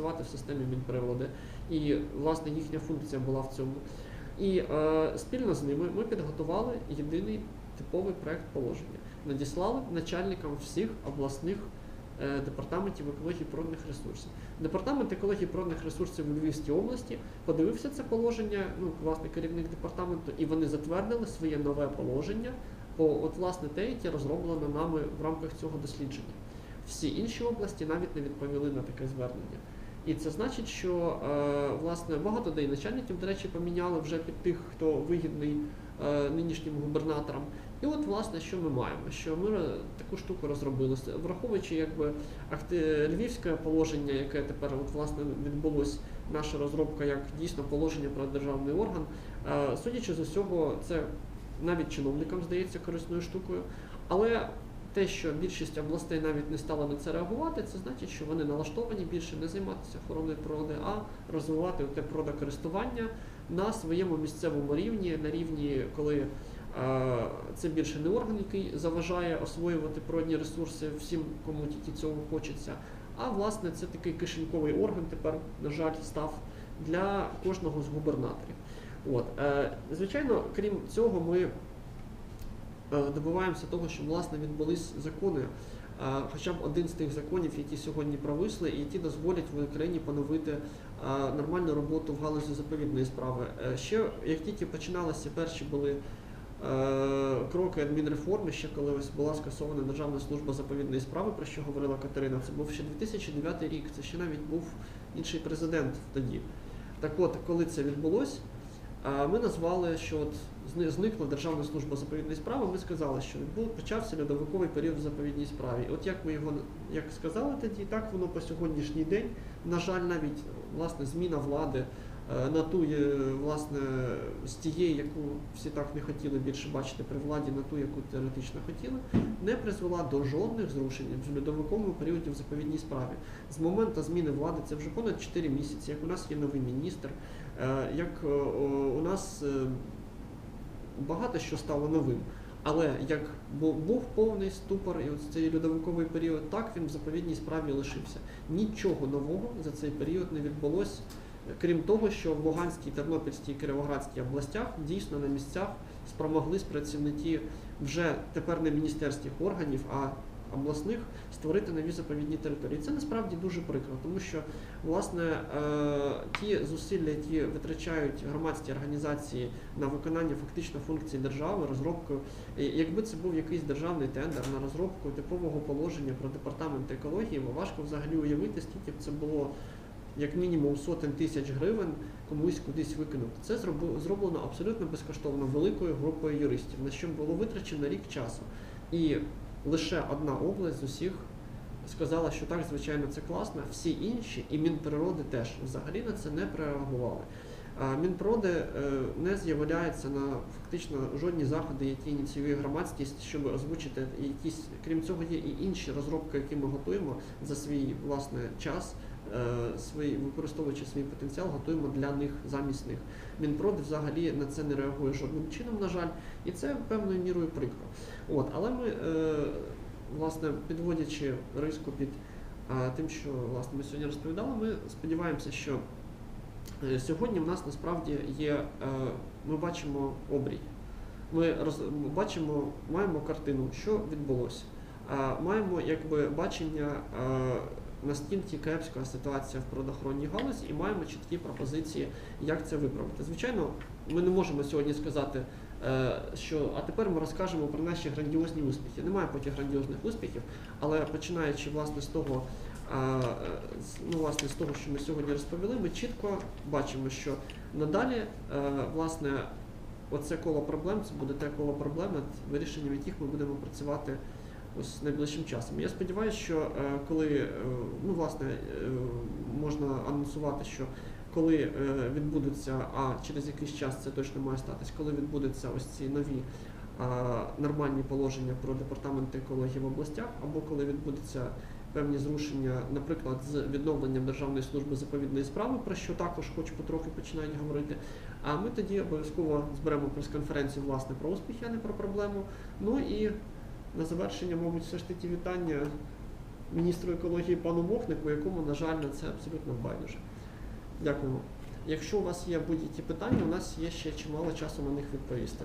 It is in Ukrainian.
працювати в системі Мінприроди. І власне їхня функція була в цьому. І е, спільно з ними ми підготували єдиний типовий проект положення. Надіслали начальникам всіх обласних е, департаментів екології природних ресурсів. Департамент екології природних ресурсів у Львівській області подивився це положення, ну власне керівник департаменту, і вони затвердили своє нове положення по от власне те, яке розроблено нами в рамках цього дослідження. Всі інші області навіть не відповіли на таке звернення. І це значить, що е, власне багато де начальників, до речі, поміняли вже під тих, хто вигідний е, нинішнім губернаторам. І от, власне, що ми маємо? Що ми таку штуку розробили, враховуючи якби львівське положення, яке тепер от, власне відбулось, наша розробка як дійсно положення про державний орган. Е, судячи з усього, це навіть чиновникам здається корисною штукою. Але те, що більшість областей навіть не стала на це реагувати, це значить, що вони налаштовані більше не займатися охороною природи, а розвивати те природокористування на своєму місцевому рівні, на рівні, коли е, це більше не орган, який заважає освоювати природні ресурси всім, кому тільки цього хочеться. А власне це такий кишеньковий орган тепер, на жаль, став для кожного з губернаторів. От, е, звичайно, крім цього, ми добиваємося того, щоб власне відбулись закони, е, хоча б один з тих законів, які сьогодні провисли, і які дозволять в Україні поновити е, нормальну роботу в галузі заповідної справи. Е, Ще як тільки починалися перші були е, кроки адмінреформи, ще коли ось була скасована Державна служба заповідної справи, про що говорила Катерина, це був ще 2009 рік, це ще навіть був інший президент тоді. Так от, коли це відбулось, Ми назвали, що от зни- зникла Державна служба заповідної справи. Ми сказали, що був почався льодовиковий період в заповідній справі. От як ми його як сказали тоді, так воно по сьогоднішній день. На жаль, навіть власне зміна влади е, на ту е, власне з тієї, яку всі так не хотіли більше бачити при владі, на ту, яку теоретично хотіли, не призвела до жодних зрушень в льодовиковому періоді в заповідній справі. З моменту зміни влади це вже понад 4 місяці. Як у нас є новий міністр. Е, як е, у нас багато що стало новим. Але як був повний ступор і от цей льодовиковий період, так він в заповідній справі лишився. Нічого нового за цей період не відбулось, крім того, що в Луганській, Тернопільській і Кіровоградській областях дійсно на місцях спромоглись працівники вже тепер не міністерських органів, а обласних створити нові заповідні території. Це насправді дуже прикро, тому що власне е, ті зусилля, які витрачають громадські організації на виконання фактично функцій держави, розробку, якби це був якийсь державний тендер на розробку типового положення про департамент екології, важко взагалі уявити, скільки б це було. Як мінімум сотень тисяч гривень комусь кудись викинути. Це зроблено абсолютно безкоштовно великою групою юристів, на що було витрачено рік часу. І лише одна область з усіх сказала, що так, звичайно, це класно. Всі інші, і Мінприроди теж взагалі на це не прореагували. Мінприроди е, не з'являється на фактично жодні заходи, які ініціює громадськість, щоб озвучити якісь, крім цього, є і інші розробки, які ми готуємо за свій власне час, е, свій, використовуючи свій потенціал, готуємо для них замість них. Мінпроди взагалі на це не реагує жодним чином, на жаль, і це певною мірою прикро. От, але ми, е, власне, підводячи риску під е, тим, що власне ми сьогодні розповідали, ми сподіваємося, що сьогодні в нас насправді є, ми бачимо обрій. Ми бачимо, маємо картину, що відбулося. Маємо якби бачення настільки кепська ситуація в природоохоронній галузі і маємо чіткі пропозиції, як це виправити. Звичайно, ми не можемо сьогодні сказати, е, що а тепер ми розкажемо про наші грандіозні успіхи. Немає поки грандіозних успіхів, але починаючи власне з того, е, ну, власне, з того, що ми сьогодні розповіли, ми чітко бачимо, що надалі е, власне оце коло проблем це буде те коло проблем, вирішенням яких ми будемо працювати ось найближчим часом. Я сподіваюся, що е, коли е, ну власне е, можна анонсувати, що коли відбудуться, а через якийсь час це точно має статись, коли відбудуться ось ці нові нормальні положення про департамент екології в областях, або коли відбудуться певні зрушення, наприклад, з відновленням Державної служби заповідної справи, про що також хоч потрохи починають говорити. А ми тоді обов'язково зберемо прес-конференцію власне про успіхи, а не про проблему. Ну і на завершення, мабуть, все ж таки вітання міністру екології пану Мохнику, якому, на жаль, на це абсолютно байдуже. Дякуємо. Якщо у вас є будь-які питання, у нас є ще чимало часу на них відповісти.